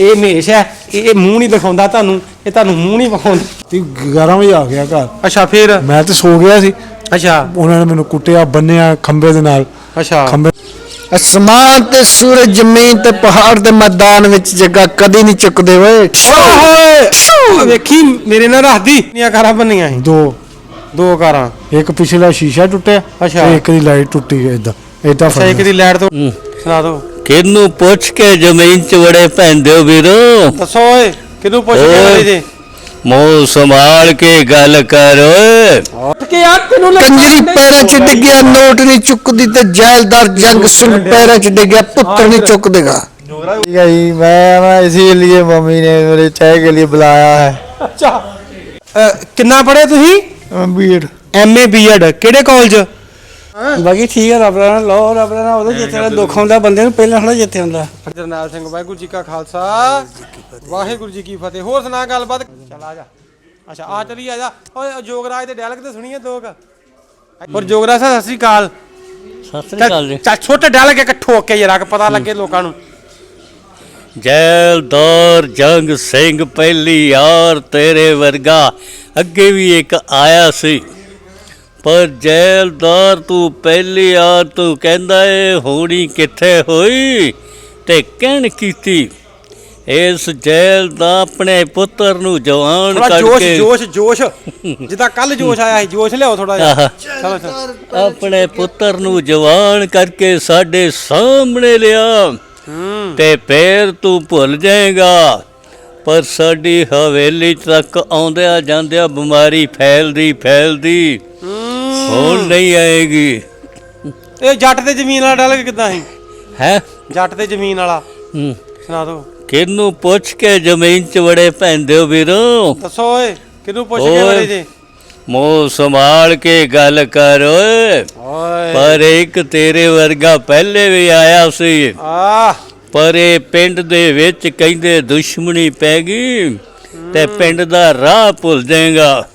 ਇਹ ਮੇਸ਼ ਹੈ ਇਹ ਇਹ ਮੂੰਹ ਨਹੀਂ ਦਿਖਾਉਂਦਾ ਤੁਹਾਨੂੰ ਇਹ ਤੁਹਾਨੂੰ ਮੂੰਹ ਨਹੀਂ ਵਿਖਾਉਂਦਾ। ਤੇ 11 ਵਜੇ ਆ ਗਿਆ ਘਰ। ਅੱਛਾ ਫਿਰ? ਮੈਂ ਤੇ ਸੋ ਗਿਆ ਸੀ। ਅੱਛਾ। ਉਹਨਾਂ ਨੇ ਮੈਨੂੰ ਕੁੱਟਿਆ ਬੰਨਿਆ ਖੰਬੇ ਦੇ ਨਾਲ। ਅੱਛਾ। ਖੰਬੇ ਅਸਮਾਨ ਤੇ ਸੂਰਜ ਜ਼ਮੀਨ ਤੇ ਪਹਾੜ ਦੇ ਮੈਦਾਨ ਵਿੱਚ ਜੱਗਾ ਕਦੀ ਨਹੀਂ ਚੁੱਕਦੇ ਓਏ। ਓਏ ਵੇਖੀ ਮੇਰੇ ਨਾਲ ਰੱਖਦੀ ਕਿੰਨੀਆਂ ਕਾਰਾਂ ਬੰਨੀਆਂ ਸੀ। ਦੋ। ਦੋ ਕਾਰਾਂ। ਇੱਕ ਪਿਛਲਾ ਸ਼ੀਸ਼ਾ ਟੁੱਟਿਆ ਅੱਛਾ। ਤੇ ਇੱਕ ਦੀ ਲਾਈਟ ਟੁੱਟੀ ਗਈ ਇਦਾਂ ਇਦਾਂ ਅੱਛਾ ਇੱਕ ਦੀ ਲਾਈਟ ਤੋਂ ਸੁਣਾ ਦਿਓ। ਕਿਹਨੂੰ ਪੁੱਛ ਕੇ ਜ਼ਮੀਨ 'ਚ ਵੜੇ ਪੈਂਦੇ ਹੋ ਵੀਰੋ ਦੱਸੋ ਓਏ ਕਿਹਨੂੰ ਪੁੱਛ ਕੇ ਓਏ। ਆਏ ਜੇ ਮੂੰਹ ਸੰਭਾਲ ਕੇ ਗੱਲ ਕਰ ਓਏ ਉੱਠ ਕੇ ਯਾਰ ਤੈਨੂੰ ਕੰਜਰੀ ਪੈਰਾਂ 'ਚ ਡਿੱਗਿਆ ਨੋਟ ਨਹੀਂ ਚੁੱਕਦੀ ਤੇ ਜੈਲਦਾਰ ਜੰਗ ਸਿੰਘ ਪੈਰਾਂ 'ਚ ਡਿੱਗਿਆ ਪੁੱਤਰ ਨਹੀਂ ਚੁੱਕਦੇਗਾ ठीक है जी मैं मैं इसीलिए मम्मी ने मेरे चाय के लिए बुलाया है ਅੱਛਾ ਅ, ਕਿੰਨਾ ਪੜ੍ਹੇ ਤੁਸੀਂ बीड़ ਐਮਏ ਬੀਐਡ ਕਿਹੜੇ ਕਾਲਜ ਬਾਕੀ ਠੀਕ ਹੈ ਰੱਬ ਦਾ ਲੋ ਰੱਬ ਦਾ ਉਹਦੇ ਜਿੱਥੇ ਦਾ ਦੁੱਖ ਹੁੰਦਾ ਬੰਦੇ ਨੂੰ ਪਹਿਲਾਂ ਥੋੜਾ ਜਿੱਥੇ ਹੁੰਦਾ। ਜਰਨੈਲ ਸਿੰਘ ਵਾਹਿਗੁਰੂ ਜੀ ਕਾ ਖਾਲਸਾ। ਵਾਹਿਗੁਰੂ ਜੀ ਕੀ ਫਤਿਹ। ਹੋਰ ਸੁਣਾ ਗੱਲਬਾਤ? ਚੱਲ ਆ ਜਾ। ਅੱਛਾ ਆ ਚਲੀ ਆ ਜਾ। ਓਏ ਜੋਗਰਾਜ ਦੇ ਡਾਇਲੌਗ ਤੇ ਸੁਣੀਏ ਦੋ ਕ। ਹੋਰ ਜੋਗਰਾਜ ਸਾਹਿਬ ਸਤਿ ਸ੍ਰੀ ਅਕਾਲ। ਸਤਿ ਸ੍ਰੀ ਅਕਾਲ ਜੀ। ਚੱਲ ਛੋਟੇ ਡਾਇਲੌਗ ਇੱਕ ਠੋਕ ਕੇ ਜਰਾ ਪਤਾ ਲੱਗੇ ਲੋਕਾਂ ਨੂੰ। ਜੈਲਦਾਰ ਜੰਗ ਸਿੰਘ ਪਹਿਲੀ ਯਾਰ ਤੇਰੇ ਵਰਗਾ। ਅੱਗੇ ਵੀ ਇੱਕ ਆਇਆ ਸੀ। ਪਰ ਜੈਲਦਾਰ ਤੂੰ ਪਹਿਲੀ ਯਾਰ ਤੂੰ ਕਹਿੰਦਾ ਏ ਹੋਣੀ ਕਿੱਥੇ ਹੋਈ ਤੇ ਕਹਿਣ ਕੀਤੀ। ਇਸ ਜੈਲ ਦਾ ਆਪਣੇ ਪੁੱਤਰ ਨੂੰ ਜਵਾਨ ਥੋੜਾ ਜੋਸ਼ ਕਰਕੇ ਜੋਸ਼ ਜੋਸ਼ ਜਿੱਦਾਂ ਕੱਲ ਜੋਸ਼ ਆਇਆ ਸੀ ਜੋਸ਼ ਲਿਆਓ ਥੋੜਾ ਜਿਹਾ। ਚਲੋ ਚਲੋ। ਆਪਣੇ ਪੁੱਤਰ ਨੂੰ ਜਵਾਨ ਕਰਕੇ ਸਾਡੇ ਸਾਹਮਣੇ ਲਿਆ। ਹੂੰ। ਤੇ ਫੇਰ ਤੂੰ ਭੁੱਲ ਜਾਏਗਾ। ਪਰ ਸਾਡੀ ਹਵੇਲੀ ਤੱਕ ਆਉਂਦਿਆਂ ਜਾਂਦਿਆਂ ਬਿਮਾਰੀ ਫੈਲਦੀ ਫੈਲਦੀ। ਹੁਣ ਨਹੀਂ ਆਏਗੀ। ਇਹ ਜੱਟ ਤੇ ਜ਼ਮੀਨ ਵਾਲਾ ਡਾਇਲੌਗ ਕਿੱਦਾਂ ਸੀ? ਹੈ? ਜੱਟ ਤੇ ਜ਼ਮੀਨ ਵਾਲਾ। ਸੁਣਾ ਦਿਓ ਕਿਹਨੂੰ ਪੁੱਛ ਕੇ ਜ਼ਮੀਨ 'ਚ ਵੜੇ ਪੈਂਦੇ ਹੋ ਵੀਰੋ? ਦੱਸੋ ਓਏ ਕਿਹਨੂੰ ਪੁੱਛ ਕੇ। ਵੜੇ ਜੇ? ਮੂੰਹ ਸੰਭਾਲ ਕੇ ਗੱਲ ਕਰ ਓਏ। ਪਰ ਇੱਕ ਤੇਰੇ ਵਰਗਾ ਪਹਿਲੇ ਵੀ ਆਇਆ ਸੀ। ਆ ਪਰ ਇਹ ਪਿੰਡ ਦੇ ਵਿੱਚ ਕਹਿੰਦੇ ਦੁਸ਼ਮਣੀ ਪੈ ਗਈ ਤੇ ਪਿੰਡ ਦਾ ਰਾਹ ਭੁੱਲ ਜਾਏਗਾ। ਹਾ ਹਾ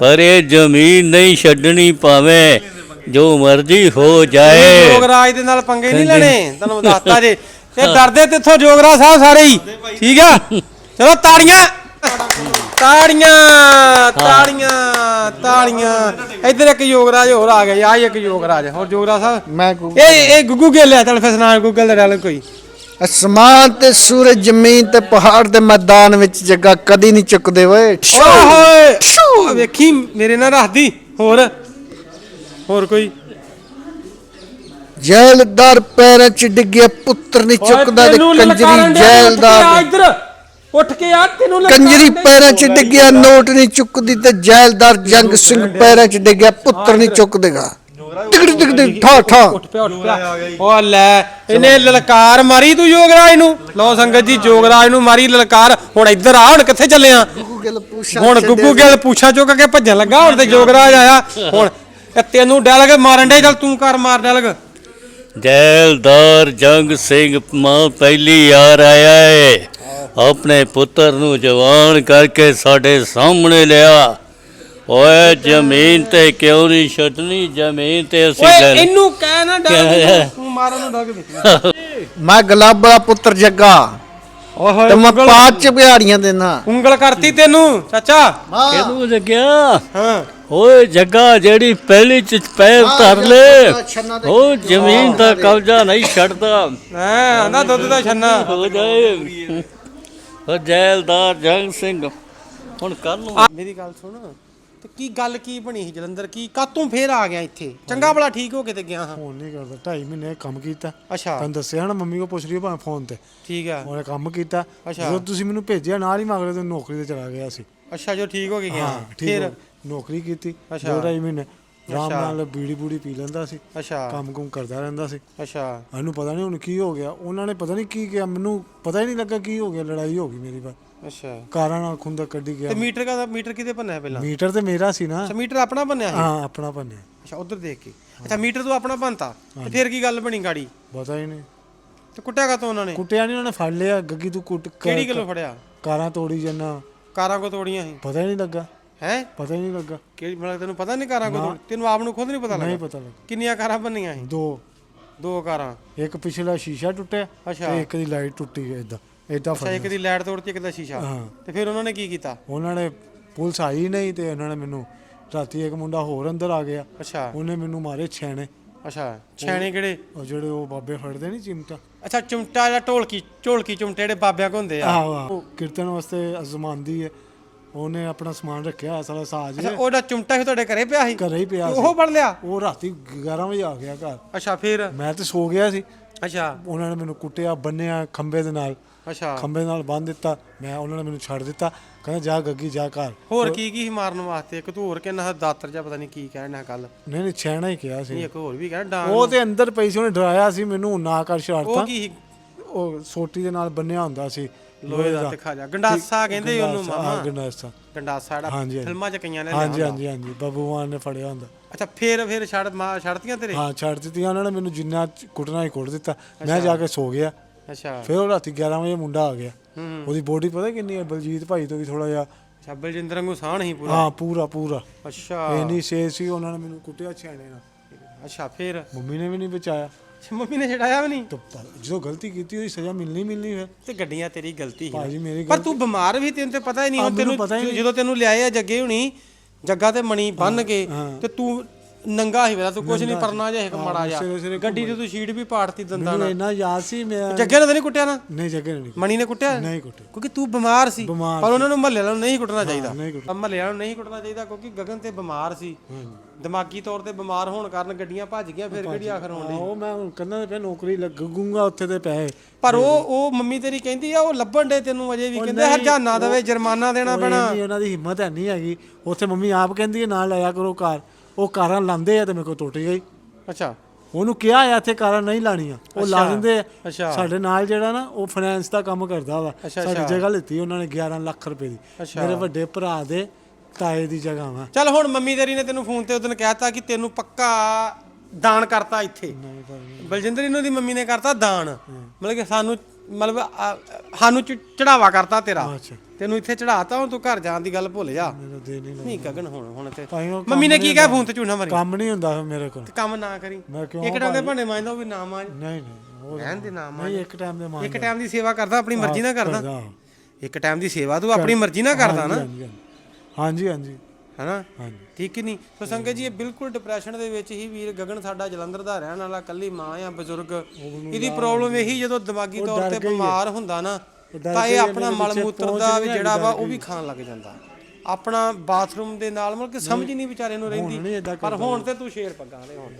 ਪਰ ਇਹ ਜ਼ਮੀਨ ਨਹੀਂ ਛੱਡਣੀ ਭਾਵੇਂ ਜੋ ਮਰਜ਼ੀ ਹੋ ਜਾਏ। ਜੋਗਰਾਜ ਦੇ ਨਾਲ ਪੰਗੇ ਨਹੀਂ ਲੈਣੇ ਤੁਹਾਨੂੰ ਦੱਸਤਾ ਜੇ। ਇਹ ਡਰਦੇ ਤੇਥੋਂ ਜੋਗਰਾ ਸਾਹਿਬ ਸਾਰੇ ਹੀ। ਠੀਕ ਆ? ਚਲੋ ਤਾੜੀਆਂ। ਤਾੜੀਆਂ ਤਾੜੀਆਂ ਤਾੜੀਆਂ। ਇੱਧਰ ਇੱਕ ਯੋਗਰਾਜ ਹੋਰ ਆ ਗਿਆ ਆ ਇੱਕ ਯੋਗਰਾਜ ਹੋਰ ਜੋਗਰਾ ਸਾਹਿਬ? ਮੈਂ ਇਹ ਇਹ ਗੁੱਗੂ ਗਿੱਲ ਆ ਚੱਲ ਫਿਰ ਸੁਣਾ ਗੂਗਲ ਦਾ ਡਾਇਲੌਗ ਕੋਈ। ਅਸਮਾਨ ਤੇ ਸੂਰਜ ਜ਼ਮੀਨ ਤੇ ਪਹਾੜ ਦੇ ਮੈਦਾਨ ਵਿੱਚ ਜੱਗਾ ਕਦੀ ਨਹੀਂ ਚੁੱਕਦੇ ਓਏ। ਓਏ ਹੋਏ ਵੇਖੀ ਮੇਰੇ ਨਾਲ ਰੱਖਦੀ ਹੋਰ। ਹੋਰ ਕੋਈ? ਜੈਲਦਾਰ ਪੈਰਾਂ 'ਚ ਡਿੱਗਿਆ ਪੁੱਤਰ ਨਹੀਂ ਚੁੱਕਦਾ ਤੇ ਕੰਜਰੀ ਜੈਲਦਾਰ ਇੱਧਰ। ਉੱਠ ਕੇ ਆ ਤੈਨੂੰ ਕੰਜਰੀ ਪੈਰਾਂ 'ਚ ਡਿੱਗਿਆ ਨੋਟ ਨਹੀਂ ਚੁੱਕਦੀ ਤੇ ਜੈਲਦਾਰ ਜੰਗ ਸਿੰਘ ਪੈਰਾਂ 'ਚ ਡਿੱਗਿਆ ਪੁੱਤਰ ਨਹੀਂ ਚੁੱਕਦੇਗਾ। ਟਿਕੜ ਟਿਕੜ ਠਾ ਠਾ। ਉੱਠ ਪਿਆ ਉੱਠ ਪਿਆ। ਓ ਲੈ ਇਹਨੇ ਲਲਕਾਰ ਮਾਰੀ ਤੂੰ ਯੋਗਰਾਜ ਨੂੰ। ਲਓ ਸੰਗਤ ਜੀ ਯੋਗਰਾਜ ਨੂੰ ਮਾਰੀ ਲਲਕਾਰ। ਹੁਣ ਇੱਧਰ ਆ ਹੁਣ ਕਿੱਥੇ ਚੱਲੇ ਆ? ਹੁਣ ਗੁੱਗੂ ਗਿੱਲ ਪੁੱਛਾ ਚੁੱਕ ਕੇ ਭੱਜਣ ਲੱਗਾ ਹੁਣ ਤੇ ਯੋਗਰਾਜ ਆਇਆ। ਹੁਣ ਇਹ ਤੈਨੂੰ ਡੈਲਗ ਮਾਰਨ ਦੇ ਚੱਲ ਤੂੰ ਕਰ ਮਾਰ ਡੈਲਗ ਜੈਲਦਾਰ ਜੰਗ ਸਿੰਘ ਮਾਂ ਪਹਿਲੀ ਯਾਰ ਆਇਆ ਏ। ਆਪਣੇ ਪੁੱਤਰ ਨੂੰ ਜਵਾਨ ਕਰਕੇ ਸਾਡੇ ਸਾਹਮਣੇ ਲਿਆ। ਓਏ ਜ਼ਮੀਨ ਤੇ ਕਿਉਂ ਨਹੀਂ ਛੱਡਣੀ? ਜ਼ਮੀਨ ਤੇ ਅਸੀਂ ਓਏ ਲੈ- ਇਹਨੂੰ ਕਹਿ ਨਾ ਡੈਲਗ ਤੂੰ ਮਾਰਨ ਨੂੰ ਡੱਗ ਦੇ ਮੈਂ ਗੁਲਾਬਾ ਦਾ ਪੁੱਤਰ ਜੱਗਾ। ਓਏ ਹੋਏ ਤੇ ਮੈਂ ਉਂਗਲ- ਪਾਤ 'ਚ ਬਿਹਾੜੀਆਂ ਦੇਣਾ ਉਂਗਲ ਕਰਤੀ ਤੈਨੂੰ ਚਾਚਾ। ਕਿਹਨੂੰ ਲੱਗਿਆ ਹਾਂ। ਓਏ ਜੱਗਾ ਜਿਹੜੀ ਪਹਿਲੀ ਚ ਪੈਰ ਧਰ ਲੈ। ਉਹ ਜ਼ਮੀਨ ਦਾ ਕਬਜ਼ਾ ਨਹੀਂ ਛੱਡਦਾ। ਹਾਂ ਆਂਦਾ ਦੁੱਧ ਦਾ ਛੰਨਾ। ਹੋ ਜਾਏ। ਉਹ ਜੈਲਦਾਰ ਜੰਗ ਸਿੰਘ ਹੁਣ ਕੱਲ ਨੂੰ ਮੇਰੀ ਗੱਲ ਸੁਣ। ਤੇ ਕੀ ਗੱਲ ਕੀ ਬਣੀ ਸੀ ਜਲੰਧਰ? ਕੀ ਕਾਤੋਂ ਫੇਰ ਆ ਗਿਆ ਇੱਥੇ? ਚੰਗਾ ਭਲਾ ਠੀਕ ਹੋ ਕੇ ਤੇ ਗਿਆ ਹਾਂ। ਫੋਨ ਨਹੀਂ ਕਰਦਾ ਢਾਈ ਮਹੀਨੇ ਕੰਮ ਕੀਤਾ। ਅੱਛਾ। ਤੁਹਾਨੂੰ ਦੱਸਿਆ ਨਾ ਮੰਮੀ ਕੋ ਪੁੱਛ ਰਹੀ ਭਾਵੇਂ ਫੋਨ ਤੇ। ਠੀਕ ਆ। ਉਹਨੇ ਕੰਮ ਕੀਤਾ। ਜਦੋਂ ਤੁਸੀਂ ਮੈਨੂੰ ਭੇਜਿਆ ਨਾਲ ਹੀ ਮਗਲੇ ਤੋਂ ਨੌਕਰੀ ਤੇ ਚਲਾ ਗਿਆ ਸੀ। ਅੱਛਾ ਜੋ ਠੀਕ ਹੋ ਕੇ ਗਿਆ। ਹਾਂ ਠੀਕ ਨੌਕਰੀ ਕੀਤੀ। ਦੋ ਢਾਈ ਮਹੀਨੇ। ਆਰਾਮ ਅੱਛਾ। ਨਾਲ ਬੀੜੀ ਬੂੜੀ ਪੀ ਲੈਂਦਾ ਸੀ ਅੱਛਾ। ਕੰਮ ਕੁਮ ਕਰਦਾ ਰਹਿੰਦਾ ਸੀ। ਅੱਛਾ। ਮੈਨੂੰ ਪਤਾ ਨਹੀਂ ਹੁਣ ਕੀ ਹੋ ਗਿਆ। ਉਹਨਾਂ ਨੇ ਪਤਾ ਨਹੀਂ ਕੀ ਕਿਹਾ। ਮੈਨੂੰ ਪਤਾ ਹੀ ਨਹੀਂ ਲੱਗਾ ਕੀ ਹੋ ਗਿਆ। ਲੜਾਈ ਹੋ ਗਈ ਮੇਰੀ ਬਾਤ ਅੱਛਾ। ਕਾਰਾਂ ਨਾਲ ਖੁੰਦਾ ਕੱਢੀ ਗਿਆ। ਤੇ ਮੀਟਰ ਦਾ ਮੀਟਰ ਕਿਤੇ ਬੰਨਿਆ ਪਹਿਲਾਂ? ਮੀਟਰ ਤੇ ਮੇਰਾ ਸੀ ਨਾ। ਅੱਛਾ ਮੀਟਰ ਆਪਣਾ ਬੰਨਿਆ ਸੀ? ਹਾਂ ਆਪਣਾ ਭੰਨਿਆ। ਅੱਛਾ ਉਧਰ ਦੇਖ ਕੇ। ਅੱਛਾ ਮੀਟਰ ਤੋਂ ਆਪਣਾ ਬੰਨਤਾ ਤੇ ਫੇਰ ਕੀ ਗੱਲ ਬਣੀ ਗਾੜੀ? ਪਤਾ ਹੀ ਨਹੀਂ ਤੇ ਕੁੱਟਿਆ ਕਾ ਉਹਨਾਂ ਨੇ? ਕੁੱਟਿਆ ਨਹੀਂ ਉਹਨਾਂ ਨੇ ਫੜ ਲਿਆ। ਗੱਗੀ ਤੂੰ ਕੁੱਟ ਕ- ਕਿਹੜੀ ਗੱਲੋਂ ਫੜਿਆ? ਕਾਰਾਂ ਤੋੜੀ ਜੰਨਾ। ਕਾਰਾਂ ਕੋ ਤੋੜੀਆਂ ਸੀ? ਪਤਾ ਹੀ ਨਹੀਂ ਲੱਗਾ। ਹੈ? ਪਤਾ ਹੀ ਨਹੀਂ ਲੱਗਾ। ਕਿਹੜੀ ਮਤਲਬ ਤੈਨੂੰ ਪਤਾ ਨਹੀਂ ਕਾਰਾਂ ਕੋ ਤੋੜ ਤੈਨੂੰ ਆਪ ਨੂੰ ਖੁਦ ਨਹੀਂ ਪਤਾ ਨਹੀਂ ਲੱਗਾ? ਪਤਾ ਲੱਗਾ। ਕਿੰਨੀਆਂ ਕਾਰਾਂ ਬੰਨੀਆਂ ਸੀ? ਦੋ। ਦੋ ਕਾਰਾਂ। ਇੱਕ ਪਿਛਲਾ ਸ਼ੀਸ਼ਾ ਟੁੱਟਿਆ ਅੱਛਾ। ਤੇ ਇੱਕ ਦੀ ਲਾਈਟ ਟੁੱਟੀ ਇਦਾਂ ਅੱਛਾ ਫੜਿਆ। ਇੱਕ ਦੀ ਲਾਈਟ ਤੋੜਤੀ ਇੱਕ ਦਾ ਸ਼ੀਸ਼ਾ। ਤੇ ਫਿਰ ਉਹਨਾਂ ਨੇ ਕੀ ਕੀਤਾ? ਉਹਨਾਂ ਨੇ ਪੁਲਿਸ ਆਈ ਨਹੀਂ ਤੇ ਉਹਨਾਂ ਨੇ ਮੈਨੂੰ ਰਾਤੀ ਇੱਕ ਮੁੰਡਾ ਹੋਰ ਅੰਦਰ ਆ ਗਿਆ। ਅੱਛਾ। ਉਹਨੇ ਮੈਨੂੰ ਮਾਰੇ ਛੈਣੇ। ਅੱਛਾ। ਛੈਣੇ ਕਿਹੜੇ? ਉਹ ਜਿਹੜੇ ਉਹ ਬਾਬੇ ਫੜਦੇ ਨਹੀਂ ਚਿਮਟਾ? ਅੱਛਾ ਚੁੰਮਟਾ ਜਾਂ ਢੋਲਕੀ ਢੋਲਕੀ ਚੁੰਮਟੇ ਜਿਹੜੇ ਬਾਬਿਆਂ ਕੋ ਹੁੰਦੇ ਆ। ਆਹੋ। ਕੀਰਤਨ ਵਾਸਤੇ ਅਜ਼ਮਾਂਦੀ ਹੈ। ਉਹਨੇ ਆਪਣਾ ਸਮਾਨ ਰੱਖਿਆ ਸਾਰਾ ਸਾਜ ਅੱਛਾ ਉਹਦਾ ਚੁੰਮਟਾ ਫਿਰ ਤੁਹਾਡੇ ਘਰੇ ਪਿਆ ਸੀ? ਘਰੇ ਹੀ ਪਿਆ ਸੀ। ਉਹ ਫੜ ਲਿਆ? ਉਹ ਰਾਤੀ 11 ਵਜੇ ਆ ਗਿਆ ਘਰ। ਅੱਛਾ ਫਿਰ? ਮੈਂ ਤੇ ਸੋ ਗਿਆ ਸੀ। ਅੱਛਾ। ਉਹਨਾਂ ਨੇ ਮੈਨੂੰ ਕੁੱਟਿਆ ਬੰਨਿਆ ਖੰਬੇ ਦੇ ਨਾਲ। ਅੱਛਾ। ਖੰਬੇ ਨਾਲ ਬੰਨ ਦਿੱਤਾ। ਮੈਂ ਉਹਨਾਂ ਨੇ ਮੈਨੂੰ ਛੱਡ ਦਿੱਤਾ। ਕਹਿੰਦਾ ਜਾ ਗੱਗੀ ਜਾ ਘਰ। ਹੋਰ ਕੀ ਕੀ ਸੀ ਮਾਰਨ ਵਾਸਤੇ? ਇੱਕ ਤੂੰ ਹੋਰ ਕਿੰਨਾ ਦਾਤਰ ਜਾਂ ਪਤਾ ਨਹੀਂ ਕੀ ਕਹਿਣਾ ਕੱਲ ਨਹੀਂ ਨਹੀਂ ਛੈਣਾ ਹੀ ਕਿਹਾ ਸੀ। ਨਹੀਂ ਇੱਕ ਹੋਰ ਵੀ ਕਹਿਣਾ ਡਾਂਗ ਉਹ ਤੇ ਅੰਦਰ ਪਈ ਸੀ ਉਹਨੇ ਡਰਾਇਆ ਸੀ ਮੈਨੂੰ ਨਾ ਕਰ ਉਹ ਸ਼ਰਾਰਤਾਂ ਕੀ ਸੀ? ਉਹ ਸੋਟੀ ਦੇ ਨਾਲ ਬੰਨਿਆ ਹੁੰਦਾ ਸੀ। ਲੋਹੇ ਦਾ ਤੇ ਖਾ ਜਾ ਗੰਡਾਸਾ ਕਹਿੰਦੇ ਉਹਨੂੰ ਮਾਮਾ। ਗੰਡਾਸਾ। ਗੰਡਾਸਾ ਜਿਹੜਾ। ਫਿਲਮਾਂ ਚ ਕਈਆਂ ਨੇ ਹਾਂਜੀ ਹਾਂਜੀ ਹਾਂਜੀ। ਬੱਬੂ ਮਾਨ ਨੇ ਫੜਿਆ ਹੁੰਦਾ। ਅੱਛਾ ਫਿਰ ਫਿਰ ਛੱਡ ਮਾ ਛੱਡਤੀਆਂ ਤੇਰੇ? ਹਾਂ ਛੱਡ ਦਿੱਤੀਆਂ। ਉਹਨਾਂ ਨੇ ਮੈਨੂੰ ਜਿੰਨਾ ਕੁੱਟਣਾ ਹੀ ਕੁੱਟ ਦਿੱਤਾ। ਮੈਂ ਜਾ ਕੇ ਸੋ ਗਿਆ। ਅੱਛਾ। ਫਿਰ ਉਹ ਰਾਤੀ 11 ਵਜੇ ਮੁੰਡਾ ਆ ਗਿਆ। ਉਹਦੀ ਬੋਡੀ ਪਤਾ ਕਿੰਨੀ ਹੈ ਬਲਜੀਤ ਭਾਈ ਤੋਂ ਵੀ ਥੋੜਾ ਜਿਹਾ। ਅੱਛਾ ਬਲਜਿੰਦਰ ਵਾਂਗੂ ਸਾਹ ਨਹੀਂ ਪੂਰਾ? ਹਾਂ ਪੂਰਾ ਪੂਰਾ। ਅੱਛਾ। ਇੰਨੀ ਸੇਜ ਸੀ ਉਹਨਾਂ ਨੇ ਮੈਨੂੰ ਕੁੱਟਿਆ ਛਾਣੇ ਨਾਲ। ਅੱਛਾ ਫਿਰ? ਮੰਮੀ ਨੇ ਵੀ ਨਹੀਂ ਬਚਾਇਆ। ਮੰਮੀ ਨੇ ਛਡਾਇਆ ਵੀ ਨਹੀਂ? ਤਾਂ ਜਦੋਂ ਗਲਤੀ ਕੀਤੀ ਉਹਦੀ ਸਜ਼ਾ ਮਿਲਣੀ ਮਿਲਣੀ ਫਿਰ। ਤੇ ਗੱਡੀਆਂ ਤੇਰੀ ਗਲਤੀ ਹੈ ਭਾਜੀ ਮੇਰੀ ਪਰ ਤੂੰ ਬਿਮਾਰ ਵੀ ਤੈਨੂੰ ਤੇ ਪਤਾ ਹੀ ਨਹੀਂ ਹਾਂ, ਹੁਣ ਮੈਨੂੰ ਤੈਨੂੰ ਪਤਾ ਹੀ ਨਹੀਂ। ਜਦੋਂ ਤੈਨੂੰ ਲਿਆਏ ਆ ਜੱਗੇ ਹੁਣੀ ਜੱਗਾ ਤੇ ਮਣੀ ਬੰਨ ਕੇ ਹਾਂ। ਤੇ ਤੂੰ ਨੰਗਾ ਹੀ ਵੇਲਾ ਤੂੰ ਕੁਝ ਨਹੀਂ ਨੰਗਾ ਪਰਨਾ ਜਿਹਾ ਇੱਕ ਹਾਂ, ਮੜਾ ਸਿਰੇ ਗੱਡੀ ਤੇ ਤੂੰ ਸ਼ੀਟ ਵੀ ਪਾੜਤੀ ਦੰਦਾਂ ਮੈਨੂੰ ਨਾਲ। ਇੰਨਾ ਯਾਦ ਸੀ ਮੈਂ ਜੱਗੇ ਨੇ ਤਾਂ ਨਹੀਂ ਕੁੱਟਿਆ ਨਾ? ਨਹੀਂ ਜੱਗੇ ਨੇ ਨਹੀਂ ਮਣੀ ਨੇ ਕੁੱਟਿਆ। ਨਹੀਂ ਕੁੱਟੇ ਕਿਉਂਕਿ ਤੂੰ ਬਿਮਾਰ ਸੀ। ਬਿਮਾਰ ਪਰ ਉਹਨਾਂ ਨੂੰ ਮਹੱਲੇ ਵਾਲਿਆਂ ਨੂੰ ਨਹੀਂ ਕੁੱਟਣਾ ਚਾਹੀਦਾ। ਨਹੀਂ ਕੁੱਟਣਾ। ਮਹੱਲੇ ਵਾਲਿਆਂ ਨੂੰ ਨਹੀਂ ਕੁੱਟਣਾ ਚਾਹੀਦਾ ਕਿਉਂਕਿ ਗਗਨ ਤੇ ਬਿਮਾਰ ਸੀ। ਦਿਮਾਗੀ ਤੌਰ ਤੇ ਬਿਮਾਰ ਹੋਣ ਕਾਰਨ ਗੱਡੀਆਂ ਭੱਜ ਗਈਆਂ ਫਿਰ ਕਿਹੜੀ ਆਖਰ ਹੋਣ ਉਹ ਮੈਂ ਹੁਣ ਕਹਿੰਦਾ ਪਿਆ ਨੌਕਰੀ ਲੱਗੂਗਾ ਉੱਥੇ ਤੇ ਪੈਸੇ। ਪਰ ਉਹ ਉਹ ਮੰਮੀ ਤੇਰੀ ਕਹਿੰਦੀ ਆ ਉਹ ਲੱਭਣ ਦੇ ਤੈਨੂੰ ਅਜੇ ਵੀ ਕਹਿੰਦੇ ਹਰਜਾਨਾ ਦੇਵੇ ਜੁਰਮਾਨਾ ਦੇਣਾ ਪੈਣਾ। ਇੰਨੀ ਉਹਨਾਂ ਦੀ ਹਿੰਮਤ ਹੈ ਨਹੀਂ ਹੈਗੀ। ਉੱਥੇ ਮੰਮੀ ਆਪ ਕਹਿੰਦੀ ਹੈ ਨਾਲ ਲਾਇਆ ਕਰੋ ਕਾਰ ਉਹ ਕਾਰਾਂ ਲਾਉਂਦੇ ਆ ਤੇ ਮੇਰੇ ਕੋਲ ਟੁੱਟ ਗਈ। ਅੱਛਾ। ਉਹਨੂੰ ਕਿਹਾ ਆ ਇੱਥੇ ਕਾਰਾਂ ਨਹੀਂ ਲਾਣੀਆਂ। ਉਹ ਲਾ ਦਿੰਦੇ। ਸਾਡੇ ਨਾਲ ਜਿਹੜਾ ਨਾ ਉਹ ਫਾਈਨੈਂਸ ਦਾ ਕੰਮ ਕਰਦਾ ਵਾ। ਸਾਡੀ। ਜਗ੍ਹਾ ਲਿੱਤੀ ਉਹਨਾਂ ਨੇ 11 ਲੱਖ ਰੁਪਏ ਦੀ। ਮੇਰੇ ਵੱਡੇ ਭਰਾ ਦੇ ਤਾਏ ਦੀ ਜਗ੍ਹਾ ਵਾ। ਚੱਲ ਹੁਣ ਮੰਮੀ ਤੇਰੀ ਨੇ ਤੈਨੂੰ ਫੋਨ ਤੇ ਉਦੋਂ ਕਹਿਤਾ ਕਿ ਤੈਨੂੰ ਪੱਕਾ ਦਾਨ ਕਰਤਾ ਇੱਥੇ। ਬਲਜਿੰਦਰ ਇਹਨਾਂ ਦੀ ਮੰਮੀ ਨੇ ਕਰਤਾ ਦਾਨ। ਮਤਲਬ ਕਿ ਸਾਨੂੰ ਮਤਲਬ ਆ, ਸਾਨੂੰ ਚੜਾਵਾ ਕਰਤਾ ਤੇਰਾ। ਅੱਛਾ। ਤੈਨੂੰ ਇੱਥੇ ਚੜਾਤਾ ਹੁਣ ਤੂੰ ਘਰ ਜਾਣ ਦੀ ਗੱਲ ਭੁੱਲ ਜਾ। ਮੇਰਾ ਦੇ ਨਹੀਂ ਨਹੀਂ ਗਗਨ ਹੁਣ ਹੁਣ ਤੇ ਕੰਮ ਮੰਮੀ ਨੇ ਕੀ ਨਹੀਂ ਕਿਹਾ ਫੋਨ ਤੇ ਝੂਠਾ ਮਾਰੀ? ਕੰਮ ਨਹੀਂ ਹੁੰਦਾ ਫਿਰ ਮੇਰੇ ਕੋਲ। ਤੇ ਕੰਮ ਨਾ ਕਰੀ। ਮੈਂ ਕਿਉਂ ਇੱਕ ਟਾਈਮ ਦੇ ਭਾਂਡੇ ਮਾਂਜਦਾ ਉਹ ਵੀ ਨਾ ਮਾਂਜ। ਨਹੀਂ ਨਹੀਂ ਉਹ ਰਹਿਣ ਦੇ ਨਾ ਮਾਂਜ। ਨਹੀਂ ਇੱਕ ਟਾਈਮ ਦੇ ਮਾਂ ਇੱਕ ਟਾਈਮ ਦੀ ਸੇਵਾ ਕਰਦਾ ਆਪਣੀ ਮਰਜ਼ੀ ਨਾਲ ਕਰਦਾ। ਕਰਦਾ। ਇੱਕ ਟਾਈਮ ਦੀ ਸੇਵਾ ਤੂੰ ਆਪਣੀ ਮਰਜ਼ੀ ਨਾਲ ਕਰਦਾ ਨਾ। ਹਾਂਜੀ ਹਾਂਜੀ। ਹਾਂਜੀ ਹੈਨਾ? ਹਾਂਜੀ। ਠੀਕ ਨਹੀਂ? ਸੋ ਸੰਗਤ ਜੀ ਇਹ ਬਿਲਕੁਲ ਡਿਪਰੈਸ਼ਨ ਦੇ ਵਿੱਚ ਹੀ ਵੀਰ ਗਗਨ ਸਾਡਾ ਜਲੰਧਰ ਦਾ ਰਹਿਣ ਵਾਲਾ ਕੱਲੀ ਮਾਂ ਆ ਬਜ਼ੁਰਗ। ਇਹਦੀ ਪ੍ਰੋਬਲਮ ਇਹੀ ਜਦੋਂ ਦਿਮਾਗੀ ਤੌਰ ਤੇ ਬਿਮਾਰ ਹੁੰਦਾ ਨਾ ਤਾਂ ਇਹ ਆਪਣਾ ਮਲ ਮੂਤਰ ਦਾ ਜਿਹੜਾ ਵਾ ਉਹ ਵੀ ਖਾਣ ਲੱਗ ਜਾਂਦਾ। ਆਪਣਾ ਬਾਥਰੂਮ ਦੇ ਨਾਲ ਮਤਲਬ ਕਿ ਸਮਝ ਨਹੀਂ ਵਿਚਾਰੇ ਨੂੰ ਰਹਿੰਦੀ। ਪਰ ਹੁਣ ਤੇ ਤੂੰ ਸ਼ੇਰ ਪੱਗਾਂ ਵਾਲੇ ਹੁਣ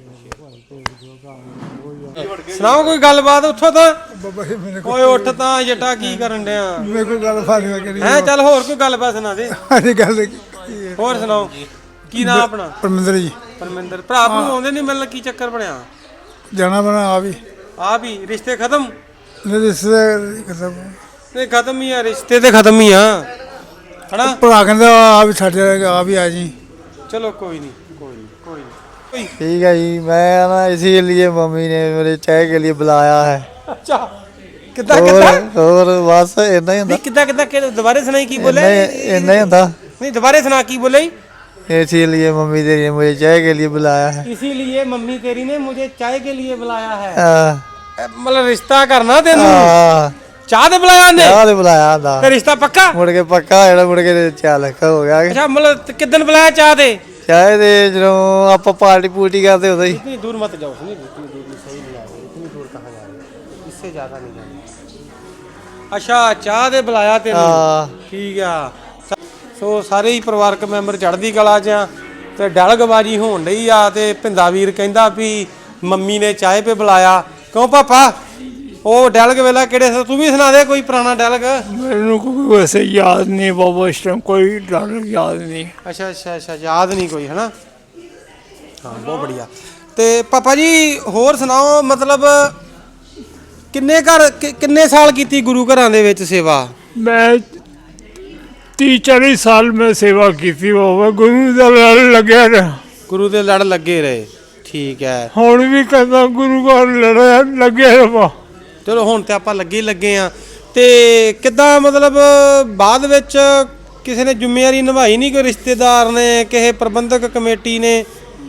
ਸੁਣਾਓ ਕੋਈ ਗੱਲਬਾਤ ਉੱਥੋਂ ਤਾਂ? ਓਏ ਉੱਠ ਤਾਂ ਜਟਾ ਕੀ ਕਰਨ ਡਿਆ? ਮੇਰੇ ਕੋਲ ਗੱਲ ਫਾਲੀ ਮੈਂ ਕਰੀ ਹੈ ਚੱਲ ਹੋਰ ਕੋਈ ਗੱਲਬਾਤ ਸੁਣਾ ਦੇ। ਸਾਡੀ ਗੱਲ ਹੋਰ ਸੁਣਾਓ? ਕੀ ਨਾਮ ਆਪਣਾ? ਪਰਮਿੰਦਰ ਜੀ। ਪਰਮਿੰਦਰ। ਭਰਾ ਨੂੰ ਆਉਂਦੇ ਨਹੀਂ ਮਿਲਣ ਕੀ ਚੱਕਰ ਬਣਿਆ? ਜਾਣਾ ਬਣਾ ਆ ਵੀ। ਆ ਵੀ ਰਿਸ਼ਤੇ ਖਤਮ? ਮੇਰੇ ਰਿਸ਼ਤੇਦਾਰ ਖਤਮ। ਨਹੀਂ ਖਤਮ ਹੀ ਆ ਰਿਸ਼ਤੇ ਤੇ ਖਤਮ ਹੀ ਆ। ਹਨਾ? ਭਰਾ ਕਹਿੰਦਾ ਆ ਵੀ ਸਾਡੇ ਆ ਵੀ ਆ ਜੀ। ਚਲੋ ਕੋਈ ਨਹੀਂ ਨਹੀਂ ठीक है जी मैं ना इसीलिए मम्मी ने मेरे चाय के लिए बुलाया है ਅੱਛਾ ਕਿੱਦਾਂ और ਕਿੱਦਾਂ और बस इतना ही ਨਹੀਂ होंदा ਕਿੱਦਾਂ ਕਿੱਦਾਂ ਕਿ ਦੁਬਾਰੇ ਸੁਣਾਈ ਕੀ ਬੋਲੇ इतना इतना ही होंदा ਨਹੀਂ ਦੁਬਾਰੇ ਸੁਣਾ ਕੀ ਬੋਲੇ इसीलिए मम्मी तेरी ने मुझे चाय के लिए बुलाया है इसीलिए मम्मी तेरी ने मुझे चाय के लिए बुलाया है हाँ, मतलब रिश्ता करना तेनू हाँ, ਚਾਹ ਤੇ ਬੁਲਾਇਆ ਨੇ चाह ते बुलाया था ਤੇ ਰਿਸ਼ਤਾ ਪੱਕਾ मुड़ के पक्का जेड़ा मुड़ के चाल हो गया ਅੱਛਾ ਮਤਲਬ ਤੇ ਕਿੱਦਣ ਬੁਲਾਇਆ ਚਾਹ ਤੇ चाय दे जो आप पार्टी पूर्टी करते उधर ही इतनी दूर मत जाओ सुनिए इतनी दूर भी सही नहीं आ रही इतनी दूर कहाँ जा रही है इससे ज़्यादा नहीं जाना ਅੱਛਾ ਚਾਹ ਦੇ ਬੁਲਾਇਆ ਤੈਨੂੰ हाँ ਠੀਕ ਆ ਸ- ਸੋ ਸਾਰੇ ਹੀ ਪਰਿਵਾਰਕ ਮੈਂਬਰ ਚੜ੍ਹਦੀ ਕਲਾ 'ਚ ਆ ਤੇ ਡਲਗਬਾਜੀ ਹੋਣ ਡਈ ਆ ਤੇ ਭਿੰਦਾ ਵੀਰ ਕਹਿੰਦਾ ਵੀ ਮੰਮੀ ਨੇ ਚਾਹ ਪੇ ਬੁਲਾਇਆ ਕਿਉਂ ਪਾਪਾ ਉਹ ਡਲਗ ਵੇਲਾ ਕਿਹੜੇ ਸੀ ਤੂੰ ਵੀ ਸੁਣਾ ਦੇ ਕੋਈ ਪੁਰਾਣਾ ਡਲਗ। ਮੈਨੂੰ ਕੋਈ ਵੈਸੇ ਯਾਦ ਨਹੀਂ ਬਾਬਾ ਇਸ ਟਾਈਮ ਕੋਈ ਡਰ ਯਾਦ ਨਹੀਂ। ਅੱਛਾ ਅੱਛਾ ਅੱਛਾ ਯਾਦ ਨਹੀਂ ਕੋਈ ਹਨਾ? ਹਾਂ ਬਹੁਤ ਬੜੀਆ ਤੇ ਪਾਪਾ ਜੀ ਹੋਰ ਸੁਣਾਓ ਮਤਲਬ ਕਿੰਨੇ ਘਰ ਕਿ- ਕਿੰਨੇ ਸਾਲ ਕੀਤੀ ਗੁਰੂ ਘਰਾਂ ਦੇ ਵਿੱਚ ਸੇਵਾ? ਮੈਂ 30 40 ਸਾਲ ਮੈਂ ਸੇਵਾ ਕੀਤੀ ਬਾਬਾ ਗੁਰੂ ਦਾ ਲੜ ਲੱਗਿਆ ਰਿਹਾ। ਗੁਰੂ ਦੇ ਲੜ ਲੱਗੇ ਰਹੇ ਠੀਕ ਹੈ। ਹੁਣ ਵੀ ਕਹਿੰਦਾ ਗੁਰੂ ਘਰ ਲੜਿਆ ਲੱਗਿਆ ਰਵਾ ਚਲੋ ਹੁਣ ਤੇ ਆਪਾਂ ਲੱਗੇ ਹੀ ਲੱਗੇ ਆ ਤੇ ਕਿੱਦਾਂ ਮਤਲਬ ਬਾਅਦ ਵਿੱਚ ਕਿਸੇ ਨੇ ਜ਼ਿੰਮੇਵਾਰੀ ਨਿਭਾਈ ਨਹੀਂ? ਕੋਈ ਰਿਸ਼ਤੇਦਾਰ ਨੇ ਕਿਸੇ ਪ੍ਰਬੰਧਕ ਕਮੇਟੀ ਨੇ?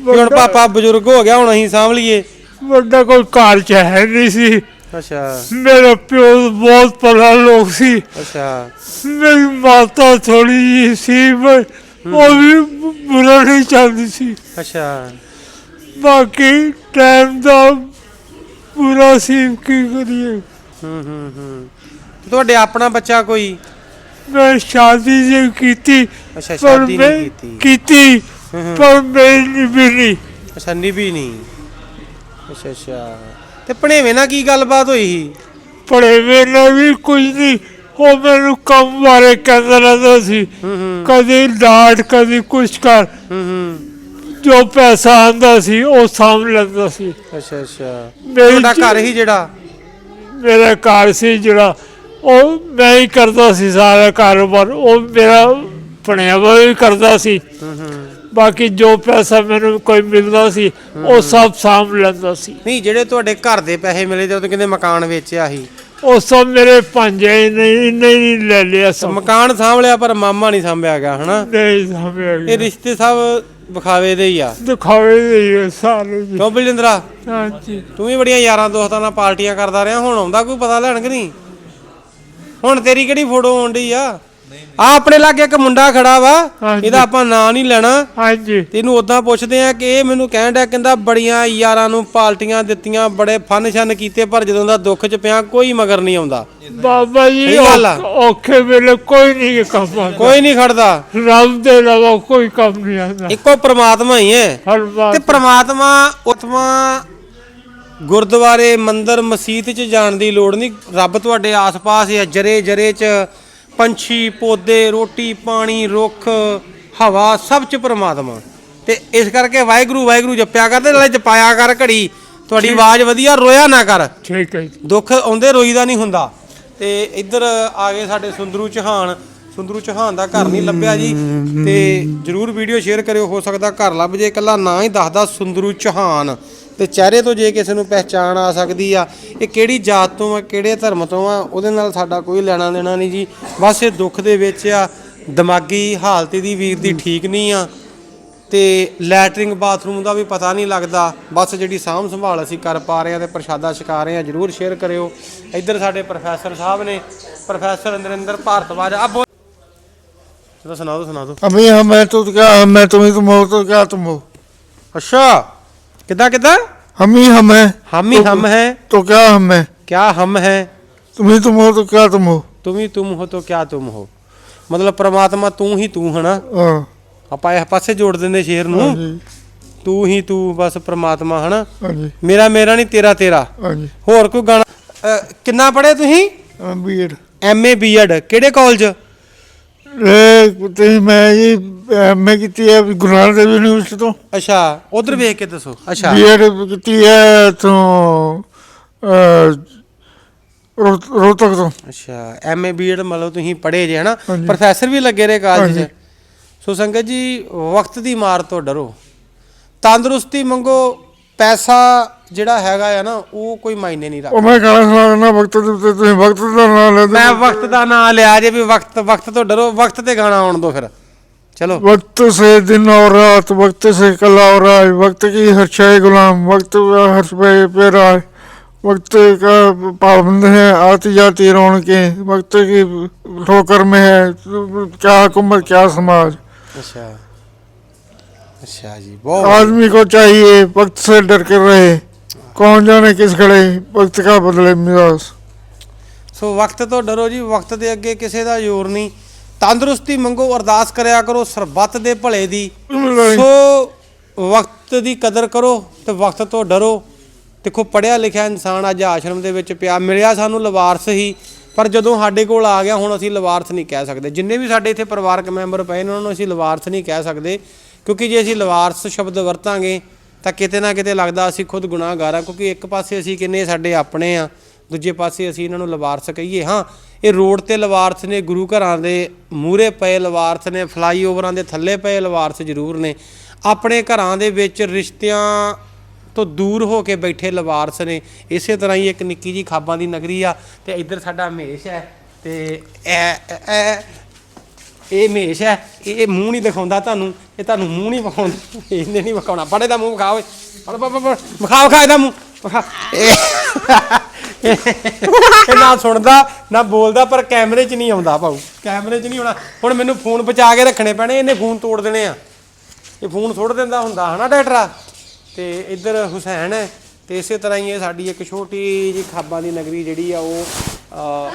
ਵੀ ਹੁਣ ਪਾਪਾ ਬਜ਼ੁਰਗ ਹੋ ਗਿਆ ਹੁਣ ਅਸੀਂ ਸਾਂਭ ਲਈਏ। ਵੱਡਾ ਕੋਈ ਚ ਹੈ ਨਹੀਂ ਸੀ। ਅੱਛਾ। ਮੇਰਾ ਪਿਓ ਬਹੁਤ ਪੜਾ ਲੋਕ ਸੀ। ਅੱਛਾ। ਮੇਰੀ ਮਾਤਾ ਥੋੜੀ ਜਿਹੀ ਸੀ ਪਰ ਉਹ ਵੀ ਬੁਰਾ ਨਹੀਂ ਚਾਹੁੰਦੀ ਸੀ। ਅੱਛਾ। ਬਾਕੀ ਟਾਈਮ ਦਾ ਪੂਰਾ ਸੀ ਕੀ ਕਰੀਏ? ਹੂੰ ਹੂੰ ਹੂੰ। ਤੁਹਾਡੇ ਆਪਣਾ ਬੱਚਾ ਕੋਈ? ਮੈਂ ਸ਼ਾਦੀ ਜੇ ਕੀਤੀ ਅੱਛਾ ਪਰ ਸ਼ਾਦੀ ਮੈਂ ਨਹੀਂ ਕੀਤੀ ਕੀਤੀ ਪਰ ਮੈਂ ਨਹੀਂ ਮਿਲੀ। ਅੱਛਾ ਨਿਭੀ ਨਹੀਂ। ਅੱਛਾ ਅੱਛਾ। ਤੇ ਭਣੇਵੇਂ ਨਾਲ ਕੀ ਗੱਲਬਾਤ ਹੋਈ ਸੀ? ਪੜੇ ਵੇਲੇ ਵੀ ਕੁਝ ਨਹੀਂ। ਉਹ ਮੈਨੂੰ ਕੰਮ ਬਾਰੇ ਕਹਿੰਦਾ ਰਹਿੰਦਾ ਸੀ। ਕਦੀ ਡਾਂਟ ਕਦੀ ਕੁਛ ਕਰ। ਹੂੰ ਹੂੰ। ਜੋ ਪੈਸਾ ਆਂਦਾ ਸੀ ਉਹ ਸਾਂਭ ਲੈਂਦਾ ਸੀ। ਅੱਛਾ ਅੱਛਾ। ਮੇਰੀ ਤੁਹਾਡਾ ਘਰ ਹੀ ਜਿਹੜਾ? ਮੇਰਾ ਘਰ ਸੀ ਜਿਹੜਾ ਉਹ ਮੈਂ ਹੀ ਕਰਦਾ ਸੀ ਸਾਰਾ ਕਾਰੋਬਾਰ। ਉਹ ਮੇਰਾ ਪਣਿਆ ਵੀ ਕਰਦਾ ਸੀ। ਬਾਕੀ ਜੋ ਪੈਸਾ ਮੈਨੂੰ ਕੋਈ ਮਿਲਦਾ ਸੀ ਉਹ ਸਭ ਸਾਂਭ ਲੈਂਦਾ ਸੀ। ਨਹੀਂ ਜਿਹੜੇ ਤੁਹਾਡੇ ਘਰ ਦੇ ਪੈਸੇ ਮਿਲੇ ਜਦੋਂ ਕਹਿੰਦੇ ਮਕਾਨ ਵੇਚਿਆ ਸੀ। ਉਹ ਸਭ ਮੇਰੇ ਭਾਂਜੇ ਨੇ ਇੰਨੇ ਹੀ ਲੈ ਲਿਆ ਸਭ। ਮਕਾਨ ਸਾਂਭ ਲਿਆ ਪਰ ਮਾਮਾ ਨਹੀਂ ਸਾਂਭਿਆ ਗਿਆ ਹਨਾ? ਨਹੀਂ ਸਾਂਭਿਆ ਇਹ ਗਿਆ। ਰਿਸ਼ਤੇ ਸਭ ਵਿਖਾਵੇ ਦੇ ਹੀ ਆ। ਦਿਖਾਵੇ ਦੇ ਸਾਰੇ ਜੀ ਕਿਉਂ ਬਲਜਿੰਦਰਾ? ਹਾਂਜੀ। ਤੂੰ ਵੀ ਬੜੀਆਂ ਯਾਰਾਂ ਦੋਸਤਾਂ ਨਾਲ ਪਾਰਟੀਆਂ ਕਰਦਾ ਰਿਹਾ ਹੁਣ ਆਉਂਦਾ ਕੋਈ ਪਤਾ ਲੈਣ ਕਿ ਨਹੀਂ? ਹੁਣ ਤੇਰੀ ਕਿਹੜੀ ਫੋਟੋ ਆਉਂਦੀ ਆ? ਆ ਆਪਣੇ ਲਾਗੇ ਇੱਕ ਮੁੰਡਾ ਖੜਾ ਵਾ ਹਾਂਜੀ। ਇਹਦਾ ਆਪਾਂ ਨਾਂ ਨਹੀਂ ਲੈਣਾ। ਹਾਂਜੀ। ਤੈਨੂੰ ਉਦਾਂ ਪੁੱਛਦੇ ਆ ਕਿ ਇਹ ਮੈਨੂੰ ਕਹਿਣ ਡਿਆ ਕਹਿੰਦਾ ਬੜੀਆਂ ਯਾਰਾਂ ਨੂੰ ਪਾਰਟੀਆਂ ਦਿੱਤੀਆਂ ਬੜੇ ਫਨ ਸ਼ਨ ਕੀਤੇ ਪਰ ਜਦੋਂ ਦਾ ਦੁੱਖ ਚ ਪਿਆ ਕੋਈ ਮਗਰ ਨਹੀਂ ਆਉਂਦਾ। ਬਾਬਾ ਜੀ ਸਹੀ ਗੱਲ ਆ। ਔਖ- ਔਖੇ ਵੇਲੇ ਕੋਈ ਨਹੀਂ ਕੰਮ ਆਉਂਦਾ ਕੋਈ ਨਹੀਂ ਖੜਦਾ। ਰੱਬ ਦੇ ਇਲਾਵਾ ਕੋਈ ਕੰਮ ਨਹੀਂ ਆਉਂਦਾ। ਇੱਕੋ ਪ੍ਰਮਾਤਮਾ ਹੀ ਹੈ। ਹਰ ਤੇ ਪ੍ਰਮਾਤਮਾ ਉਤਮਾ ਗੁਰਦੁਆਰੇ ਮੰਦਿਰ ਮਸਜਿਦ ਚ ਜਾਣ ਦੀ ਲੋੜ ਨਹੀਂ। ਰੱਬ ਤੁਹਾਡੇ ਆਸ-ਪਾਸ ਹੈ ਜਰੇ ਜਰੇ ਚ ਪੰਛੀ ਪੌਦੇ ਰੋਟੀ ਪਾਣੀ ਰੁੱਖ ਹਵਾ ਸਭ ਚ ਪ੍ਰਮਾਤਮਾ। ਤੇ ਇਸ ਕਰਕੇ ਵਾਹਿਗੁਰੂ ਵਾਹਿਗੁਰੂ ਜਪਿਆ ਕਰ ਤੇ ਨਾਲੇ ਜਪਾਇਆ ਕਰ ਘੜੀ। ਤੁਹਾਡੀ ਆਵਾਜ਼ ਵਧੀਆ ਰੋਇਆ ਨਾ ਕਰ। ਠੀਕ ਹੈ ਜੀ। ਦੁੱਖ ਆਉਂਦੇ ਰੋਈਦਾ ਨਹੀਂ ਹੁੰਦਾ। ਤੇ ਇੱਧਰ ਆ ਗਏ ਸਾਡੇ ਸੁੰਦਰੂ ਚੌਹਾਨ। ਸੁੰਦਰੂ ਚੌਹਾਨ ਦਾ ਘਰ ਨਹੀਂ ਲੱਭਿਆ ਜੀ। ਤੇ ਜਰੂਰ ਵੀਡੀਓ ਸ਼ੇਅਰ ਕਰਿਓ ਹੋ ਸਕਦਾ ਘਰ ਲੱਭ ਜੇ। ਇਕੱਲਾ ਨਾਂ ਹੀ ਦੱਸਦਾ ਸੁੰਦਰੂ ਚੌਹਾਨ। ਤੇ ਚਿਹਰੇ ਤੋਂ ਜੇ ਕਿਸੇ ਨੂੰ ਪਹਿਚਾਣ ਆ ਸਕਦੀ ਆ ਇਹ ਕਿਹੜੀ ਜਾਤ ਤੋਂ ਆ ਕਿਹੜੇ ਧਰਮ ਤੋਂ ਆ ਉਹਦੇ ਨਾਲ ਸਾਡਾ ਕੋਈ ਲੈਣਾ ਦੇਣਾ ਨਹੀਂ ਜੀ ਬਸ ਇਹ ਦੁੱਖ ਦੇ ਵਿੱਚ ਆ ਦਿਮਾਗੀ ਹਾਲਤ ਦੀ ਵੀਰ ਦੀ ਠੀਕ ਨਹੀਂ ਆ ਤੇ ਲੈਟਰਿੰਗ ਬਾਥਰੂਮ ਦਾ ਵੀ ਪਤਾ ਨਹੀਂ ਲੱਗਦਾ ਬਸ ਜਿਹੜੀ ਸਾਂਭ ਸੰਭਾਲ ਅਸੀਂ ਕਰ ਪਾ ਰਹੇ ਹਾਂ ਤੇ ਪ੍ਰਸ਼ਾਦਾ ਛਕਾ ਰਹੇ ਹਾਂ ਜਰੂਰ ਸ਼ੇਅਰ ਕਰਿਓ ਇੱਧਰ ਸਾਡੇ ਪ੍ਰੋਫੈਸਰ ਸਾਹਿਬ ਨੇ ਪ੍ਰੋਫੈਸਰ ਨਰਿੰਦਰ ਭਾਰਤਵਾਜ ਆ ਬੋਲ ਚਲੋ ਸੁਣਾ ਦਿਓ ਸੁਣਾ ਦਿਓ अभी हम मैं तो क्या हम मैं तुम्हें तुम हो तो क्या तुम हो ਅੱਛਾ ਕਿੱਦਾਂ ਕਿੱਦਾਂ हम ही हम है ਹਮ ਹੀ ਹਮ ਹੈ तो क्या हम है ਕਿਆ ਹਮ ਹੈ तुम ही तुम हो तो क्या तुम हो ਤੁਮ ਹੀ ਤੁਮ ਹੋ ਤੋ ਕਿਆ ਤੁਮ ਹੋ ਮਤਲਬ ਪ੍ਰਮਾਤਮਾ ਤੂੰ ਹੀ ਤੂੰ ਹਨਾ हाँ ਆਪਾਂ ਇਸ ਪਾਸੇ ਜੋੜ ਦਿੰਦੇ ਸ਼ੇਰ ਨੂੰ जी ਤੂੰ ਹੀ ਤੂੰ ਬਸ ਪ੍ਰਮਾਤਮਾ ਹਨਾ हाँ जी ਮੇਰਾ ਮੇਰਾ ਨਹੀਂ ਤੇਰਾ ਤੇਰਾ हाँ जी ਹੋਰ ਕੋਈ ਗਾਣਾ ਅ, ਕਿੰਨਾ ਪੜ੍ਹੇ ਤੁਸੀਂ बी एड ਐਮਏ ਬੀਐਡ ਕਿਹੜੇ ਕਾਲਜ ਤੇ ਮੈਂ ਜੀ ਮੈਂ ਕੀਤੀ ਹੈ ਗੁਰੂ ਨਾਨਕ ਦੇਵ ਯੂਨੀਵਰਸਿਟੀ ਤੋਂ। ਅੱਛਾ ਉਧਰ ਵੇਖ ਕੇ ਦੱਸੋ। ਅੱਛਾ। ਬੀਐਡ ਕੀਤੀ ਹੈ ਤੋਂ ਰੋਹਤਕ ਤੋਂ। ਅੱਛਾ ਐਮਏ ਬੀਐਡ ਮਤਲਬ ਤੁਸੀਂ ਪੜ੍ਹੇ ਜੇ ਹਨਾ। ਪ੍ਰੋਫੈਸਰ ਵੀ ਲੱਗੇ ਰਹੇ ਕਾਲਜ 'ਚ। ਸੋ ਸੰਗਤ ਜੀ ਵਕਤ ਦੀ ਮਾਰ ਤੋਂ ਡਰੋ। ਤੰਦਰੁਸਤੀ ਮੰਗੋ ਪੈਸਾ ਜਿਹੜਾ ਹੈਗਾ ਆ ਨਾ ਉਹ ਕੋਈ ਮਾਇਨੇ ਨਹੀਂ ਰੱਖਦਾ। ਉਹ ਮੈਂ ਗਾਣਾ ਸੁਣਾ ਦਿੰਦਾ ਵਕਤ ਦੇ ਉੱਤੇ ਤੁਸੀਂ ਵਕਤ ਦਾ ਨਾਮ ਲੈਂਦੇ ਮੈਂ ਵਕਤ ਦਾ ਨਾਂ ਲਿਆ ਜੇ ਵੀ ਵਕਤ ਵਕਤ ਤੋਂ ਡਰੋ ਵਕਤ ਤੇ ਗਾਣਾ ਆਉਣ ਦੋ ਫਿਰ। ਚਲੋ वक्त से दिन और रात वक्त से कल और आए वक्त की हर शय गुलाम वक्त का हर पे पे राय वक्त का पाबंद है आती जाती रौनकें वक्त की ठोकर में है क्या हुकूमत क्या समाज ਅੱਛਾ ਅੱਛਾ ਜੀ ਬਹੁਤ आदमी को चाहिए वक्त से डर कर रहे कौन जाने किस खड़े वक्त का बदले मिजाज ਸੋ ਵਕਤ ਤੋਂ ਡਰੋ ਜੀ ਵਕਤ ਦੇ ਅੱਗੇ ਕਿਸੇ ਦਾ ਜ਼ੋਰ ਨਹੀਂ ਤੰਦਰੁਸਤੀ ਮੰਗੋ ਅਰਦਾਸ ਕਰਿਆ ਕਰੋ ਸਰਬੱਤ ਦੇ ਭਲੇ ਦੀ। ਸੋ ਵਕਤ ਦੀ ਕਦਰ ਕਰੋ ਤੇ ਵਕਤ ਤੋਂ ਡਰੋ। ਦੇਖੋ ਪੜਿਆ ਲਿਖਿਆ ਇਨਸਾਨ ਅੱਜ ਆਸ਼ਰਮ ਦੇ ਵਿੱਚ ਪਿਆ। ਮਿਲਿਆ ਸਾਨੂੰ ਲਵਾਰਸ ਹੀ ਪਰ ਜਦੋਂ ਸਾਡੇ ਕੋਲ ਆ ਗਿਆ ਹੁਣ ਅਸੀਂ ਲਵਾਰਸ ਨਹੀਂ ਕਹਿ ਸਕਦੇ। ਜਿੰਨੇ ਵੀ ਸਾਡੇ ਇੱਥੇ ਪਰਿਵਾਰਕ ਮੈਂਬਰ ਪਏ ਨੇ ਉਹਨਾਂ ਨੂੰ ਅਸੀਂ ਲਵਾਰਸ ਨਹੀਂ ਕਹਿ ਸਕਦੇ। ਕਿਉਂਕਿ ਜੇ ਅਸੀਂ ਲਵਾਰਸ ਸ਼ਬਦ ਵਰਤਾਂਗੇ ਤਾਂ ਕਿਤੇ ਨਾ ਕਿਤੇ ਲੱਗਦਾ ਅਸੀਂ ਖੁਦ ਗੁਨਾਹਗਾਰ ਆ। ਕਿਉਂਕਿ ਇੱਕ ਪਾਸੇ ਅਸੀਂ ਕਿੰਨੇ ਸਾਡੇ ਆਪਣੇ ਆ ਦੂਜੇ ਪਾਸੇ ਅਸੀਂ ਇਹਨਾਂ ਨੂੰ ਲਵਾਰਸ ਕਹੀਏ। ਹਾਂ ਇਹ ਰੋਡ ਤੇ ਲਵਾਰਸ ਨੇ, ਗੁਰੂ ਘਰਾਂ ਦੇ ਮੂਹਰੇ ਪਏ ਲਵਾਰਸ ਨੇ, ਫਲਾਈਓਵਰਾਂ ਦੇ ਥੱਲੇ ਪਏ ਲਵਾਰਸ ਜ਼ਰੂਰ ਨੇ। ਆਪਣੇ ਘਰਾਂ ਦੇ ਵਿੱਚ ਰਿਸ਼ਤਿਆਂ ਤੋਂ ਦੂਰ ਹੋ ਕੇ ਬੈਠੇ ਲਵਾਰਸ ਨੇ। ਇਸੇ ਤਰ੍ਹਾਂ ਹੀ ਇੱਕ ਨਿੱਕੀ ਜੀ ਖਾਬਾਂ ਦੀ ਨਗਰੀ ਆ ਤੇ ਇੱਧਰ ਸਾਡਾ ਹਮੇਸ਼ ਹੈ ਤੇ ਐ ਇਹ ਇਹ ਹਮੇਸ਼ ਹੈ। ਇਹ ਮੂੰਹ ਨਹੀਂ ਦਿਖਾਉਂਦਾ ਤੁਹਾਨੂੰ। ਇਹ ਤੁਹਾਨੂੰ ਮੂੰਹ ਨਹੀਂ ਵਿਖਾਉਂਦਾ। ਇਹਨੇ ਨਹੀਂ ਵਿਖਾਉਣਾ। ਪੜੇ ਦਾ ਮੂੰਹ ਵਿਖਾਓ। ਓਏ ਪੜ ਪੜ ਪੜ ਵਿਖਾ ਮੂੰਹ। ਵਿਖਾ। ਇਹ ਨਾ ਸੁਣਦਾ ਨਾ ਬੋਲਦਾ ਪਰ ਕੈਮਰੇ 'ਚ ਨਹੀਂ ਆਉਂਦਾ ਭਾਊ। ਕੈਮਰੇ 'ਚ ਨਹੀਂ ਆਉਣਾ। ਹੁਣ ਮੈਨੂੰ ਫੋਨ ਬਚਾ ਕੇ ਰੱਖਣੇ ਪੈਣੇ ਇਹਨੇ ਫੋਨ ਤੋੜ ਦੇਣੇ ਆ। ਇਹ ਫੋਨ ਸੁੱਟ ਦਿੰਦਾ ਹੁੰਦਾ ਹਨਾ ਡਾਕਟਰਾ? ਤੇ ਇੱਧਰ ਹੁਸੈਨ ਹੈ ਤੇ ਇਸੇ ਤਰ੍ਹਾਂ ਹੀ ਇਹ ਸਾਡੀ ਇੱਕ ਛੋਟੀ ਜਿਹੀ ਖਾਬਾਂ ਦੀ ਨਗਰੀ ਜਿਹੜੀ ਆ ਉਹ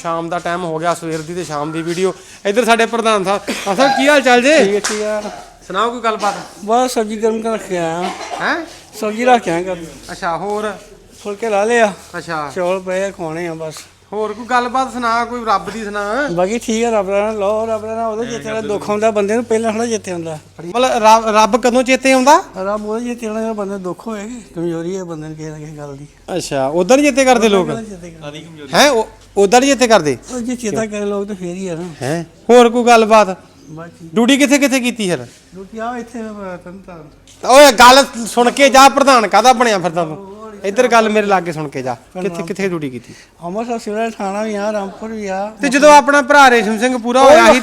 ਸ਼ਾਮ ਦਾ ਟਾਈਮ ਹੋ ਗਿਆ ਸਵੇਰ ਦੀ ਤੇ ਸ਼ਾਮ ਦੀ ਵੀਡੀਓ। ਇੱਧਰ ਸਾਡੇ ਪ੍ਰਧਾਨ ਸਾਹਿਬ ਅਸਲ ਕੀ ਹਾਲ ਚਾਲ ਜੇ? ਠੀਕ ਹੈ ਠੀਕ ਹੈ। ਸੁਣਾਓ ਕੋਈ ਗੱਲਬਾਤ? ਬਸ ਸਬਜ਼ੀ ਗਰਮ ਕਰ ਰੱਖਿਆ ਆ ਹੈ? ਸਬਜ਼ੀ ਰੱਖ ਕੇ ਆਇਆ ਕਰ ਅੱਛਾ ਹੋਰ? ਫੁਲਕੇ ਲਾ ਲਿਆ। ਅੱਛਾ। ਚੌਲ ਪਏ ਆ, ਖਾਣੇ ਆ ਬਸ। ਹੋਰ ਕੋਈ ਗੱਲਬਾਤ ਸੁਣਾ ਕੋਈ ਰੱਬ ਦੀ ਸੁਣਾ? ਬਾਕੀ ਠੀਕ ਹੈ ਰੱਬ ਦਾ ਨਾਮ ਲਓ ਰੱਬ ਦਾ ਨਾਮ ਉਹਦੇ ਜਿੱਥੇ ਦਾ ਦੁੱਖ ਹੁੰਦਾ ਬੰਦੇ ਨੂੰ ਪਹਿਲਾਂ ਥੋੜਾ ਜਿੱਥੇ ਹੁੰਦਾ ਮਤਲਬ ਰੱਬ- ਰੱਬ ਕਦੋਂ ਚੇਤੇ ਆਉਂਦਾ? ਰੱਬ ਉਹਦੇ ਜਿੱਥੇ ਹੁੰਦਾ ਜਦੋਂ ਬੰਦੇ ਨੂੰ ਦੁੱਖ ਹੋਏਗੀ ਕਮਜ਼ੋਰੀ ਹੈ ਬੰਦੇ ਨੂੰ ਕਿਸੇ ਨਾ ਕਿਸੇ ਗੱਲ ਦੀ। ਅੱਛਾ ਉਧਰ ਨਹੀਂ ਚੇਤੇ ਕਰਦੇ ਲੋਕ? ਜਿੱਤੇ ਹੈ ਉਧਰ ਨਹੀਂ ਚੇਤੇ ਕਰਦੇ? ਉਹ ਜੇ ਚੇਤਾ ਕਰੇ ਲੋਕ ਤਾਂ ਫੇਰ ਹੀ ਆ ਨਾ। ਹੈ ਹੋਰ ਕੋਈ ਗੱਲਬਾਤ? ਬਸ ਠੀਕ ਡਿਊਟੀ ਕਿੱਥੇ ਕਿੱਥੇ ਕੀਤੀ ਫਿਰ? ਰੋਟੀ ਆ ਇੱਥੇ ਤਨ ਤਾਂ ਓਏ ਗੱਲ ਸੁਣ ਕੇ ਜਾ ਪ੍ਰਧਾਨ ਕਾਦਾ ਬਣਿਆ ਫਿਰਦਾ ਤੂੰ ਇੱਧਰ ਗੱਲ ਮੇਰੇ ਲਾਗੇ ਸੁਣ ਕੇ ਜਾ। ਕਿੱਥੇ ਕਿੱਥੇ ਡਿਊਟੀ ਕੀਤੀ? ਅੰਮ੍ਰਿਤਸਰ ਸਿਵਲ ਥਾਣਾ ਵੀ ਆ ਰਾਮਪੁਰ ਵੀ ਆ। ਤੇ ਜਦੋਂ ਆਪਣਾ ਭਰਾ ਰੇਸ਼ਮ ਸਿੰਘ ਪੂਰਾ ਹੋਇਆ ਸੀ।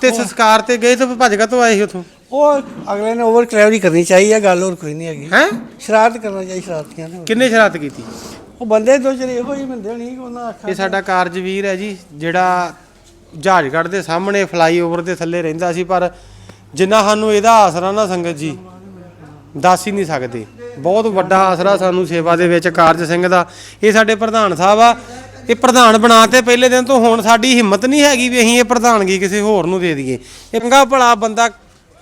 ਤੇ ਸੰਸਕਾਰ ਤੇ ਗਏ ਤੇ ਭੱਜ ਗਾ ਤੋਂ ਆਏ ਸੀ ਉਥੋਂ? ਉਹ ਅਗਲੇ ਨੇ ਓਵਰ ਕਲੈਵਰੀ ਕਰਨੀ ਚਾਹੀਦੀ ਆ ਗੱਲ ਹੋਰ ਕੋਈ ਨਹੀਂ ਹੈਗੀ। ਹੈ? ਸ਼ਰਾਰਤ ਕਰਨਾ ਚਾਹੀਦੀ ਸ਼ਰਾਰਤੀਆਂ ਨੇ ਕਿੰਨੇ ਸ਼ਰਾਰਤ ਕੀਤੀ? ਉਹ ਬੰਦੇ ਦੋ ਚਰੇ ਇਹੋ ਹੀ ਬੰਦੇ ਨਹੀਂ ਉਹਨਾਂ ਆਖਾਂ ਇਹ ਸਾਡਾ ਕਾਰਜਵੀਰ ਹੈ ਜੀ ਜਿਹੜਾ ਜਹਾਜ਼ਗੜ੍ਹ ਦੇ ਸਾਹਮਣੇ ਫਲਾਈਓਵਰ ਦੇ ਥੱਲੇ ਰਹਿੰਦਾ ਸੀ ਪਰ ਜਿੰਨਾ ਸਾਨੂੰ ਇਹਦਾ ਆਸਰਾ ਨਾ ਸੰਗਤ ਜੀ ਦੱਸ ਹੀ ਨਹੀਂ ਸਕਦੇ। ਬਹੁਤ ਵੱਡਾ ਆਸਰਾ ਸਾਨੂੰ ਸੇਵਾ ਦੇ ਵਿੱਚ ਕਾਰਜ ਸਿੰਘ ਦਾ। ਇਹ ਸਾਡੇ ਪ੍ਰਧਾਨ ਸਾਹਿਬ ਆ। ਇਹ ਪ੍ਰਧਾਨ ਬਣਾ ਤੇ ਪਹਿਲੇ ਦਿਨ ਤੋਂ ਹੁਣ ਸਾਡੀ ਹਿੰਮਤ ਨਹੀਂ ਹੈਗੀ ਵੀ ਅਸੀਂ ਇਹ ਪ੍ਰਧਾਨਗੀ ਕਿਸੇ ਹੋਰ ਨੂੰ ਦੇ ਦਈਏ। ਇਹ ਚੰਗਾ ਭਲਾ ਬੰਦਾ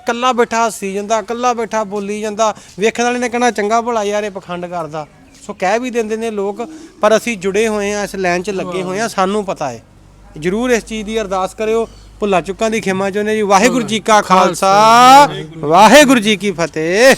ਕੱਲਾ ਬੈਠਾ ਹੱਸੀ ਜਾਂਦਾ ਕੱਲਾ ਬੈਠਾ ਬੋਲੀ ਜਾਂਦਾ। ਵੇਖਣ ਵਾਲੇ ਨੇ ਕਹਿਣਾ, ਚੰਗਾ ਭਲਾ ਯਾਰ, ਇਹ ਪਖੰਡ ਕਰਦਾ। ਸੋ ਕਹਿ ਵੀ ਦਿੰਦੇ ਨੇ ਲੋਕ, ਪਰ ਅਸੀਂ ਜੁੜੇ ਹੋਏ ਆ ਇਸ ਲਾਈਨ 'ਚ ਲੱਗੇ ਹੋਏ ਆ ਸਾਨੂੰ ਪਤਾ ਹੈ। ਜਰੂਰ ਇਸ ਚੀਜ਼ ਦੀ ਅਰਦਾਸ ਕਰਿਓ। ਭੁੱਲਾ ਚੁੱਕਾਂ ਦੀ ਖਿਮਾ ਚਾਹੁੰਦੇ ਜੀ। ਵਾਹਿਗੁਰੂ ਜੀ ਕਾ ਖਾਲਸਾ। ਵਾਹਿਗੁਰੂ ਜੀ ਕੀ ਫਤਿਹ।